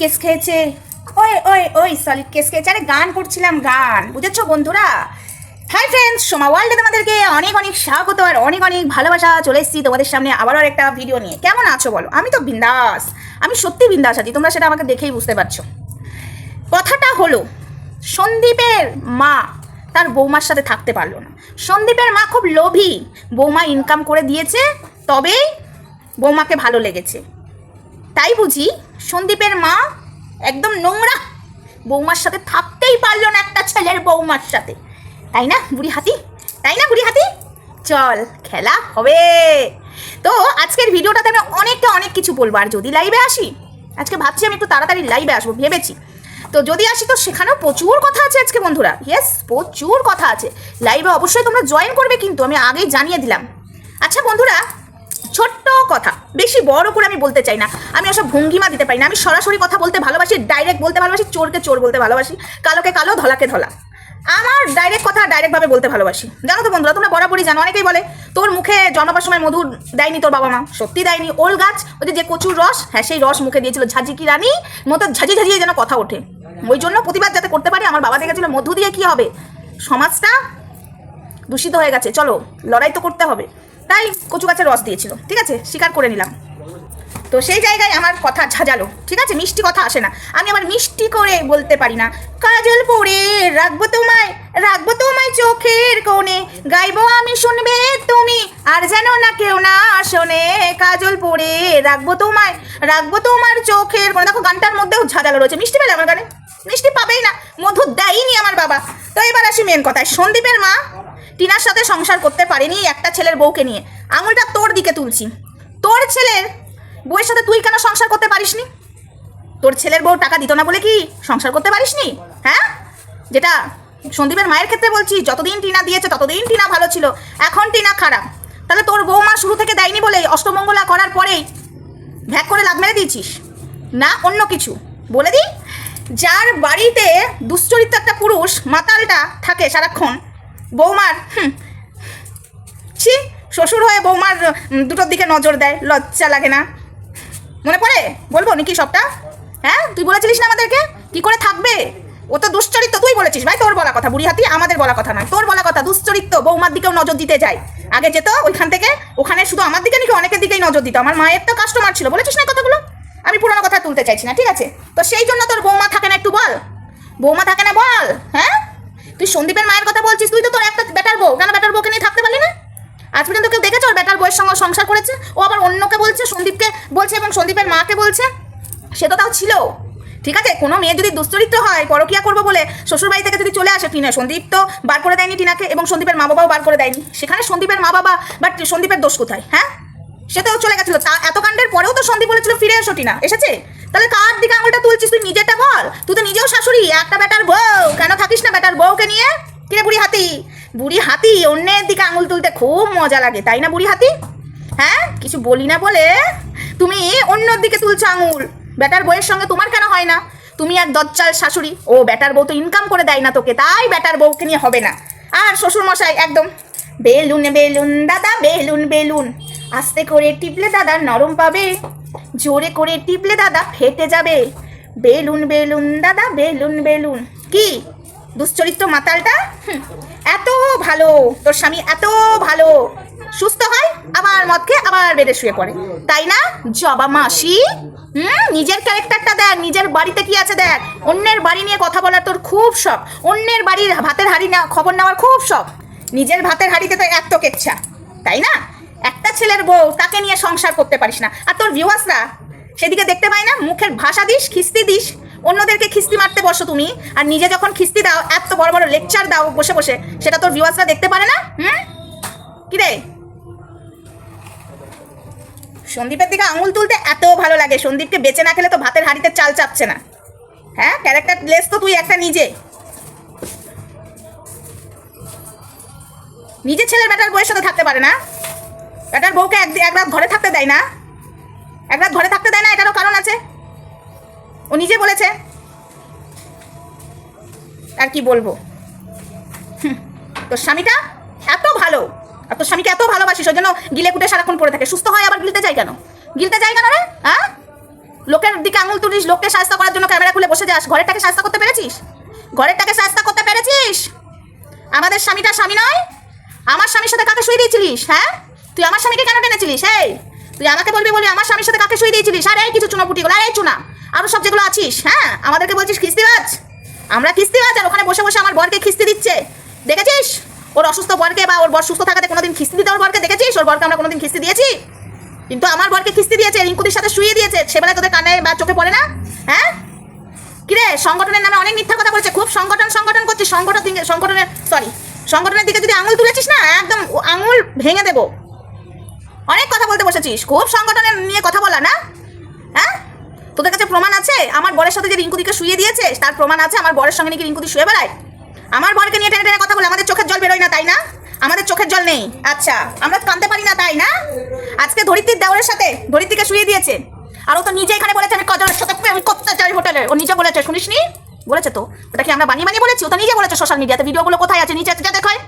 Case খেয়েছে। ওই ওই ওই সলিড কেস খেয়েছে। আরে গান করছিলাম, গান। বুঝেছ বন্ধুরা? হাই ফ্রেন্ডস সোমা ওয়ার্ল্ডে তোমাদেরকে অনেক অনেক স্বাগত আর অনেক অনেক ভালোবাসা। চলে এসেছি তোমাদের সামনে আবারও একটা ভিডিও নিয়ে। কেমন আছো বলো? আমি তো বিন্দাস। আমি সত্যি বিন্দাস আছি। তোমরা সেটা আমাকে দেখেই বুঝতে পারছ। কথাটা হলো, সন্দীপের মা তার বৌমার সাথে থাকতে পারল না। সন্দীপের মা খুব লোভী। বৌমা ইনকাম করে দিয়েছে, তবেই বৌমাকে ভালো লেগেছে। তাই বুঝি সন্দীপের মা একদম নোংরা বৌমার সাথে থাকতেই পারল না একটা ছেলের বৌমার সাথে। তাই না বুড়ি হাতি তাই না বুড়ি হাতি চল, খেলা হবে। তো আজকের ভিডিওটাতে আমি অনেকটা অনেক কিছু বলব, আর যদি লাইভে আসি, আজকে ভাবছি আমি একটু তাড়াতাড়ি লাইভে আসব, ভেবেছি। তো যদি আসি, তো সেখানেও প্রচুর কথা আছে আজকে, বন্ধুরা। ইয়েস প্রচুর কথা আছে। লাইভে অবশ্যই তোমরা জয়েন করবে, কিন্তু আমি আগেই জানিয়ে দিলাম। আচ্ছা বন্ধুরা ছোট্ট কথা, বেশি বড় করে আমি বলতে চাই না। আমি ওসব ভঙ্গিমা দিতে পারি না। আমি সরাসরি কথা বলতে ভালোবাসি ডাইরেক্ট বলতে ভালোবাসি, চোরকে চোর বলতে ভালোবাসি, কালোকে কালো, ধলাকে ধলা। আমার ডাইরেক্ট কথা ডাইরেক্টভাবে বলতে ভালোবাসি। জানো তো বন্ধুরা, তোমরা বরাবরই জানো, অনেকেই বলে, তোর মুখে জন্মাবার সময় মধুর দেয়নি তোর বাবা মা। সত্যি দেয়নি। ওল গাছ, ওই যে কচুর রস হ্যাঁ সেই রস মুখে দিয়েছিল ঝাঁঝিকি রানী, মতো ঝাঁঝি ঝাঁঝিয়ে যেন কথা ওঠে। ওই জন্য প্রতিবাদ যাতে করতে পারি, আমার বাবা দেখেছিল মধু দিয়ে কি হবে? সমাজটা দূষিত হয়ে গেছে। চলো, লড়াই তো করতে হবে। তাই কচু গাছের রস দিয়েছিল, ঠিক আছে? স্বীকার করে নিলাম। তো সেই জায়গায় আমার কথা ঝাঁঝালো, ঠিক আছে? মিষ্টি কথা আসে না। আমি আবার মিষ্টি করে বলতে পারি না। কাজল পরে রাখব তোমায় রাখব তোমায় চোখের কোণে। গাইবো আমি শুনবে তুমি, আর যেন না কেউ না শোনে। কাজল পরে রাখব তোমায়, রাখব তোমার চোখের কোণে। দেখো, গানটার মধ্যেও ঝাঁঝালো রয়েছে। মিষ্টি পেলে আমার গানে? মিষ্টি পাবেই না। মধু দেয়নি আমার বাবা। তো এবার আসি মেন কথায়। সন্দীপের মা টিনার সাথে সংসার করতে পারেনি একটা ছেলের বউকে নিয়ে। আঙুলটা তোর দিকে তুলছি। তোর ছেলের বউয়ের সাথে তুই কেন সংসার করতে পারিস নি তোর ছেলের বউ টাকা দিত না বলে কি সংসার করতে পারিসনি? হ্যাঁ? যেটা সন্দীপের মায়ের ক্ষেত্রে বলছি, যতদিন টিনা দিয়েছে ততদিন টিনা ভালো ছিল। এখন টিনা খারাপ। তাহলে তোর বৌমা শুরু থেকে দেয়নি বলেই অষ্টমঙ্গলা করার পরেই ভ্যাক করে লাভ মেরে দিয়েছিস? না, অন্য কিছু। বলে দিই, যার বাড়িতে দুশ্চরিত্র একটা পুরুষ মাতালটা থাকে সারাক্ষণ বৌমার? হুম। ছি, শ্বশুর হয়ে বৌমার দুটোর দিকে নজর দেয়, লজ্জা লাগে না। মনে পড়ে? বলব নাকি সবটা? হ্যাঁ? তুই বলেছিলিস না আমাদেরকে? কি করে থাকবে? ও তো দুশ্চরিত্র, তুই বলেছিস। ভাই, তোর বলা কথা বুড়ি হাতি আমাদের বলা কথা নয়। তোর বলা কথা, দুশ্চরিত্র, বৌমার দিকেও নজর দিতে যায়। আগে যেত, ওইখান থেকে। ওখানে শুধু আমার দিকে নাকি অনেকের দিকেই নজর দিত। আমার মায়ের তো কাস্টমার ছিল, বলেছিস না কথাগুলো? আমি পুরোনো কথা তুলতে চাইছি না, ঠিক আছে? তো সেই জন্য তোর বৌমা থাকে না, একটু বল। বৌমা থাকে না, বল হ্যাঁ? তুই সন্দীপের মায়ের কথা বলছিস, তুই তো তোর একটা বেটার বউ। কেন বেটার বউকে নিয়ে থাকতে পারলি না? আজ পর্যন্ত কেউ দেখেছ ওর বেটার বউয়ের সঙ্গে সংসার করেছে? ও আবার অন্যকে বলছে, সন্দীপকে বলছে এবং সন্দীপের মাকে বলছে? সে তো তাও ছিল। ঠিক আছে, কোনো মেয়ে যদি দুশ্চরিত্র হয়, পরকিয়া করব বলে শ্বশুর বাড়ি থেকে যদি চলে আসে টিনা, সন্দীপ তো বার করে দেয়নি টিনাকে এবং সন্দীপের মা বাবাও বার করে দেয়নি। সেখানে সন্দীপের মা বাবা বা সন্দীপের দোষ কোথায় হ্যাঁ? সে তো চলে গেছিল। তা এত কাণ্ডের পরেও তো সন্দীপ বলেছিল, ফিরে এসো টিনা, এসেছে? তাহলে কার দিকে আঙুলটা তুলছিস? তুই নিজেরটা বল। তুই তো নিজেও শাশুড়ি একটা বেটার বউ। কেন থাকিস না বেটার বউকে নিয়ে? কিরে বুড়ি হাতি বুড়ি হাতি অন্যের দিকে আঙুল তুলতে খুব মজা লাগে, তাই না বুড়ি হাতি হ্যাঁ? কিছু বলি না বলে তুমি অন্যর দিকে তুলছো আঙুল। বেটার বউয়ের সঙ্গে তোমার কেন হয় না? তুমি এক দজ্জাল শাশুড়ি। ও বেটার বউ তো ইনকাম করে দেয় না তোকে, তাই বেটার বউকে নিয়ে হবে না। আর শ্বশুর মশাই একদম, বেলুন বেলুন, দাদা, বেলুন বেলুন। আস্তে করে টিপলে দাদা নরম পাবে, জোরে করে টিপলে দাদা ফেটে যাবে। বেলুন বেলুন, দাদা, বেলুন বেলুন। কি? দুশ্চরিত্র মাতালটা? এত ভালো। তোর স্বামী এত ভালো। সুস্থ হয়, আবার মদ খেয়ে আবার বেডে শুয়ে পড়ে। তাই না, জবা মাসি? হুম, নিজের ক্যারেক্টারটা দেখ, নিজের বাড়িতে কি আছে দেখ। অন্যের বাড়ি নিয়ে কথা বলার তোর খুব শখ। অন্যের বাড়ির ভাতের হাড়ি না খবর নেওয়ার খুব শখ। নিজের ভাতের হাড়িতে তো এত কেচ্ছা। তাই না? একটা ছেলের বউ, তাকে নিয়ে সংসার করতে পারিস না। আর তোর ভিউয়ার্সরা সেদিকে দেখতে পাই না, মুখের ভাষা দিস, খিস্তি দিস। অন্যদেরকে খিস্তি মারতে বসো তুমি, আর নিজে যখন খিস্তি দাও, এত বড় বড় লেকচার দাও বসে বসে, সেটা তোর ভিউয়ার্সরা দেখতে পারে না? হুম? কি রে? সন্দীপের দিকে আঙুল তুলতে এত ভালো লাগে, সন্দীপকে বেঁচে না খেলে তো ভাতের হাঁড়িতে চাল চাপছে না। হ্যাঁ ক্যারেক্টার লেস তো তুই একটা নিজে। নিজের ছেলের বেটার বউয়ের সাথে থাকতে পারে না। বেটার বউকে একদিন এক রাত ঘরে থাকতে দেয় না। এক রাত ঘরে থাকতে দেয় না, এটারও কারণ আছে। ও নিজে বলেছে। আর কি বলব? তোর স্বামীটা এত ভালো, আর তোর স্বামীকে এত ভালোবাসিস, ওই জন্য গিলে কুটে সারাক্ষণ পড়ে থাকে। সুস্থ হয় আবার গিলতে চাই কেন? গিলতে চাই কেন রে? হ্যাঁ লোকের দিকে আঙুল তুলিস, লোককে সাহায্য করার জন্য ক্যামেরা খুলে বসে যাস। ঘরেরটাকে সাহায্য করতে পেরেছিস? ঘরেরটাকে সাহায্য করতে পেরেছিস? আমাদের স্বামীটা স্বামী নয়, আমার স্বামীর সাথে কাকে শুয়ে দিয়েছিলিস হ্যাঁ? তুই আমার স্বামীকে কেন টেনেছিলিস? এই! তুই আমাকে বলবি বলি আমার স্বামীর সাথে কাকে শুয়ে দিয়েছিলিস? আর, এই কিছু চুনাপুটি গুলো, আর, এই চুনা। আরও সব যেগুলো আছিস হ্যাঁ? আমাদেরকে বলছিস খিস্তিবাজ? আমরা খিস্তিবাজ আর ওখানে বসে বসে আমার বরকে খিস্তি দিচ্ছে। দেখেছিস? ওর অসুস্থ বরকে বা ওর বর সুস্থ থাকাতে কোনোদিন খিস্তি দিতে ওর বরকে দেখেছিস? ওর বরকে আমরা কোনোদিন খিস্তি দিয়েছি? কিন্তু আমার বরকে কিস্তি দিয়েছে, রিঙ্কুদির সাথে শুয়ে দিয়েছে। সেবেলা তোদের কানে বা চোখে পড়ে না? হ্যাঁ? কিরে, সংগঠনের নামে অনেক মিথ্যা কথা বলেছে। খুব সংগঠন সংগঠন করছিস, সংগঠন সংগঠনের সরি সংগঠনের দিকে যদি আঙুল তুলেছিস না, একদম আঙুল ভেঙে দেবো। অনেক কথা বলতে বসেছিস। খুব সংগঠনের নিয়ে কথা বলা না? হ্যাঁ? তোদের কাছে প্রমাণ আছে? আমার বরের সাথে যে রিঙ্কুদিকে শুয়ে দিয়েছে তার প্রমাণ আছে? আমার বরের সঙ্গে নাকি রিঙ্কুদি শুয়ে বেড়ায়? আমার বরকে নিয়ে টেনে টেনে কথা বলে আমাদের চোখের জল বেরোয় না, তাই না? আমাদের চোখের জল নেই। আচ্ছা আমরা কানতে পারি না, তাই না? আজকে ধরিত্রীর দেওয়ারের সাথে ধরিত্রীকে শুয়ে দিয়েছে। আর ও তো নিজে এখানে বলেছে, আমি কজনের সাথে প্রেম করতে চাই হোটেলে। ও নিজে বলেছে, শুনিসনি? বলেছে তো? ওটা কি আমরা বানিয়ে বানিয়ে বলেছি? ও তো নিজে বলেছে সোশ্যাল মিডিয়াতে ভিডিওগুলো কোথায় আছে? নিচে যা দেখায়।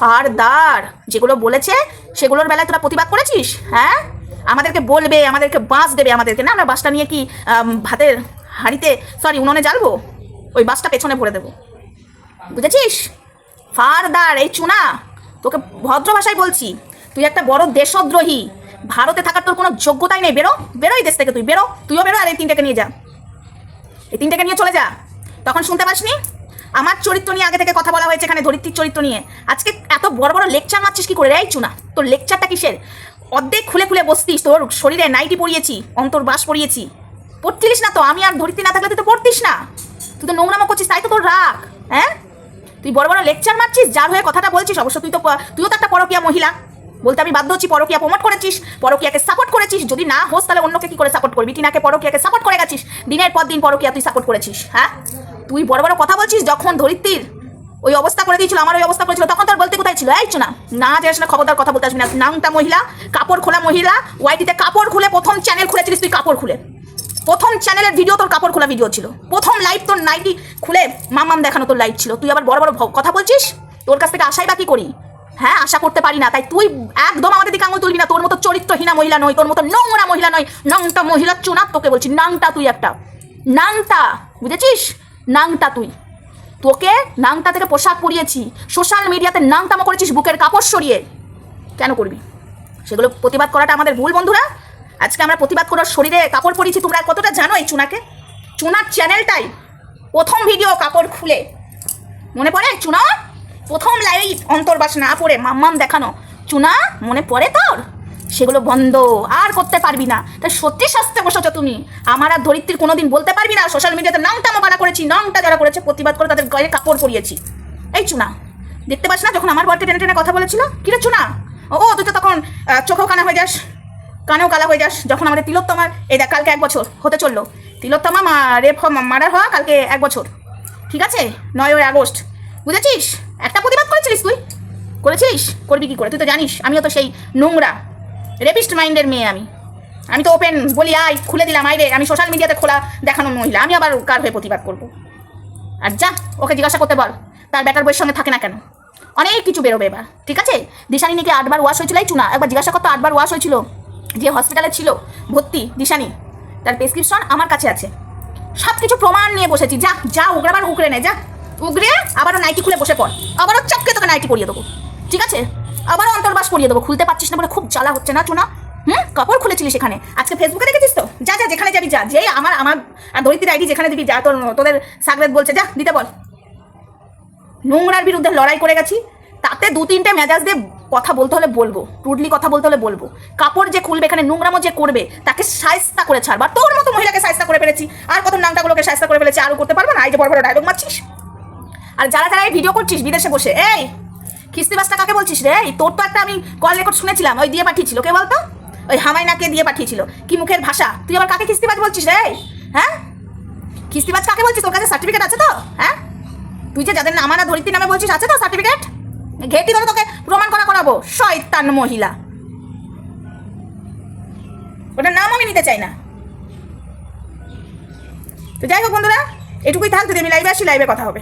আর দার যেগুলো বলেছে, সেগুলোর বেলায় তোরা প্রতিবাদ করেছিস? হ্যাঁ? আমাদেরকে বলবে, আমাদেরকে বাঁশ দেবে আমাদেরকে। না আমরা বাসটা নিয়ে কি ভাতের হাঁড়িতে সরি উনুনে জ্বালবো? ওই বাসটা পেছনে ভরে দেবো। বুঝেছিস? ফারদার এই চুনা, তোকে ভদ্র ভাষায় বলছি, তুই একটা বড় দেশদ্রোহী। ভারতে থাকার তোর কোনো যোগ্যতাই নেই। বেরো বেরো এই দেশ থেকে তুই, বেরো। তুইও বেরো আর এই তিনটাকে নিয়ে যা। এই তিনটাকে নিয়ে চলে যা। তখন শুনতে পাসনি? আমার চরিত্র নিয়ে আগে থেকে কথা বলা হয়েছে এখানে ধরিত্রীর চরিত্র নিয়ে। আজকে এত বড় বড় লেকচার মারছিস কি করে রে চুনা? তোর লেকচারটা কিসের? অর্ধেক খুলে খুলে বসতিস, তোর শরীরে নাইটি পরিয়েছি অন্তর্বাস পরিয়েছি পড়তিলিস না তো? আমি আর ধরিত্রী না থাকলে তুই তো পড়তিস না। তুই তো নোংরামো করছিস, তাই তো তোর রাগ হ্যাঁ? তুই বড় বড় লেকচার মারছিস, যার হয়ে কথাটা বলছিস, অবশ্য তুই তো তুইও তো একটা পরকীয়া মহিলা। বলতে আমি বাধ্য হচ্ছি পরকীয়া প্রমোট করেছিস, পরকীয়াকে সাপোর্ট করেছিস। যদি না হোস, তাহলে অন্যকে কি করে সাপোর্ট করবি? টিনাকে পরকীয়াকে সাপোর্ট করে গেছিস। দিনের পর দিন পরকীয়া তুই সাপোর্ট করেছিস হ্যাঁ? তুই বড় বড় কথা বলছিস যখন ধরিত্রীর ওই অবস্থা করে দিয়েছিল, আমার ওই অবস্থা করেছিল, তখন তোর বলতে কোথায় ছিল? এই না না যে আসলে খবরদার কথা বলতে আসবি না। নাংটা মহিলা, কাপড় খোলা মহিলা ওয়াইটিতে কাপড় খুলে প্রথম চ্যানেল খুলেছিলিস তুই কাপড় খুলে। প্রথম চ্যানেলের ভিডিও তোর কাপড় খোলা ভিডিও ছিল। প্রথম লাইভ তোর নাইটি খুলে মামাম দেখানো তোর লাইভ ছিল। তুই আবার বড় বড় কথা বলছিস? তোর কাছ থেকে আশাই বাকি করি? হ্যাঁ আশা করতে পারি না। তাই তুই একদম আমাদের দিকে আঙুল তুলবি না। তোর মতো চরিত্রহীনা মহিলা নয় তোর মতো নোংরা মহিলা নয় নাংটা মহিলা চুনাক তোকে বলছি নাংটা তুই একটা। নাংটা বুঝেছিস? নাংটা তুই। তোকে নাংটা থেকে পোশাক পরিয়েছি। সোশ্যাল মিডিয়াতে নাংটামো করেছিস, বুকের কাপড় সরিয়ে। কেন করবি? সেগুলো প্রতিবাদ করাটা আমাদের ভুল বন্ধুরা। আজকে আমরা প্রতিবাদ করার শরীরে কাপড় পরিয়েছি, তোমরা কতটা জানো এই চুনাকে? চুনার চ্যানেলটাই প্রথম ভিডিও কাপড় খুলে। মনে পড়ে চুনা? প্রথম লাইভ অন্তর্বাস না পড়ে মাম্মাম দেখানো। চুনা মনে পড়ে তোর? সেগুলো বন্ধ, আর করতে পারবি না। তাই সত্যি শাস্তে বসেছো তুমি। আমার আর ধরিত্রীর কোনোদিন বলতে পারবি না। সোশ্যাল মিডিয়াতে নামটা মোকারা করেছি, নামটা যারা করেছে, প্রতিবাদ করে তাদের গায়ে কাপড় পরিয়েছি। এই চুনা, দেখতে পাস না যখন আমার বরকে টেনে টেনে কথা বলেছিল? কিরে চুনা? ও তুই তো তখন চোখেও কানা হয়ে যাস, কানেও কালা হয়ে যাস। যখন আমাদের তিলোত্তমার এই দেখ, কালকে এক বছর হতে চলল। তিলোত্তমা মা রেপ মার্ডার হওয়া কালকে এক বছর। ঠিক আছে? নয়ই আগস্ট। বুঝেছিস? একটা প্রতিবাদ করেছিলিস তুই? করেছিস? করবি কি করে? তুই তো জানিস, আমিও তো সেই নোংরা। রেপিস্ট মাইন্ডের মেয়ে আমি। আমি তো ওপেন বলি, আয়, খুলে দিলাম, আয় রে। আমি সোশ্যাল মিডিয়াতে খোলা দেখানো মহিলা। আমি আবার কার হয়ে প্রতিবাদ করব? আর যা, ওকে জিজ্ঞাসা করতে বল, তার ব্যাটার বইয়ের সঙ্গে থাকে না কেন? অনেক কিছু বেরোবে এবার, ঠিক আছে? দিশানি নাকি আটবার ওয়াশ হয়েছিল চুনা, একবার জিজ্ঞাসা করতো আটবার ওয়াশ হয়েছিল। যে হসপিটালে ছিল, ভর্তি, দিশানি, তার প্রেসক্রিপশন আমার কাছে আছে। সব কিছু প্রমাণ নিয়ে বসেছি, যা যা উগড়াবার উগড়ে নে, যা। উগড়ে আবারও নাইটি খুলে বসে পড়। আবারও চপকে তোকে নাইটি পরিয়ে দেবো। ঠিক আছে? আবারও অন্তর্বাস পরিয়ে দেবো। খুলতে পারছিস না বলে খুব জ্বালা হচ্ছে না, চুনা? হুম? কাপড় খুলেছিলি সেখানে আজকে ফেসবুকে দেখেছিস তো? যা যা, যেখানে যাবি যা। যে আমার আমার দরিদ্রের আইডি যেখানে দিবি, যা, তোর, তোদের সাগরেদ বলছে। যা, দিতে বল। নোংরার বিরুদ্ধে লড়াই করে গেছি। তাতে দু, তিনটে মেজাজ দিয়ে কথা বলতে হলে বলব। রুডলি কথা বলতে হলে বলব। কাপড় যে খুলবে, এখানে নোংরামো যে করবে, তাকে সায়স্তা করে ছাড়বা তোর মতো মহিলাকে সায়স্তা করে ফেলেছি। আর কত নাংটাগুলোকে সায়স্তা করে ফেলেছি, আরও করতে পারব না? এই যে বড় বড় ডায়লগ মারছিস? আর যারা যারা এই ভিডিও করছিস বিদেশে বসে, এই! খিস্তিবাসটা কাকে বলছিস রে? তোর তো একটা আমি কল রেকর্ড শুনেছিলাম, ওই দিয়ে পাঠিয়েছিল, কে বলতো? ওই হামাইনাকে দিয়ে পাঠিয়েছিল, কি মুখের ভাষা? তুই আবার কাকে খিস্তিবাজ বলছিস রে? হ্যাঁ? খিস্তিবাজ কাকে বলছিস? তোর কাছে সার্টিফিকেট আছে তো? হ্যাঁ? তুই যে যাদের নামানা ধরিত্রী নামে বলছিস, আছে তো সার্টিফিকেট ঘেটি ধরে তোকে প্রমাণ করা করাবো, শয়তান মহিলা। ওটার নাম আমি নিতে চাই না। তো যাই হোক বন্ধুরা, এটুকুই থাক যদি আমি লাইভে আসি লাইভে কথা হবে।